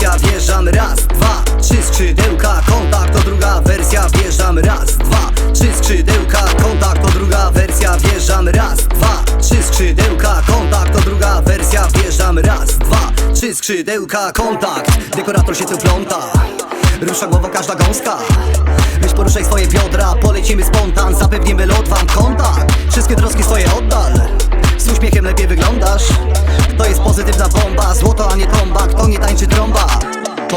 wjeżdżamy raz, dwa Trzy skrzydełka, kontakt to druga wersja Wjeżdżamy raz, dwa Trzy skrzydełka, kontakt to druga wersja Wjeżdżamy raz, dwa Trzy skrzydełka, kontakt to druga wersja Wjeżdżamy raz, dwa Trzy skrzydełka, kontakt. Dekorator się tu pląta Rusza głowa każda gąska. Weź poruszaj swoje biodra Polecimy spontan, zapewnimy lot wam kontakt. Wszystkie troski swoje oddal Z uśmiechem lepiej wyglądasz. To jest pozytywna bomba Złoto, a nie trąba, kto nie tańczy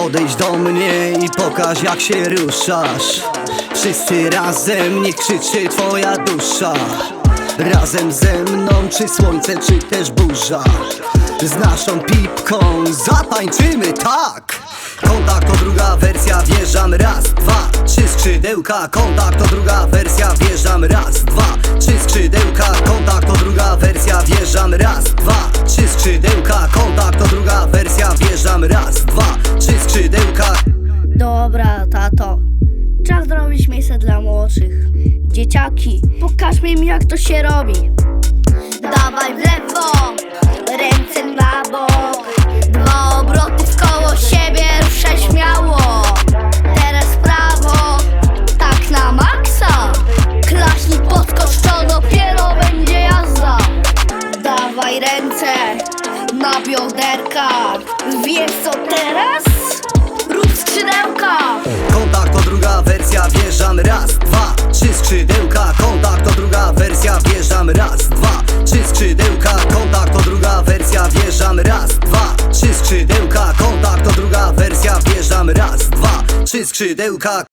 Podejdź do mnie i pokaż jak się ruszasz. Wszyscy razem, niech krzyczy twoja dusza. Razem ze mną, czy słońce, czy też burza. Z naszą pipką zatańczymy, tak! Kontakt to druga wersja, wjeżdżamy raz, dwa, trzy skrzydełka Kontakt to druga wersja, wjeżdżamy raz, dwa, trzy skrzydełka Kontakt to druga wersja, wjeżdżamy raz, dwa, trzy skrzydełka Kontakt to druga wersja, wjeżdżamy raz, dwa, tato. Czas zrobić miejsce dla młodszych. Dzieciaki, pokażmy im jak to się robi. Dawaj w lewo, ręce na bok. Dwa obroty w koło siebie, ruszaj śmiało. Teraz w prawo, tak na maksa. Klaśnik podskocz, to dopiero będzie jazda. Dawaj ręce na bioderka. Wiesz co teraz? Rób skrzydełka. Skrzydełka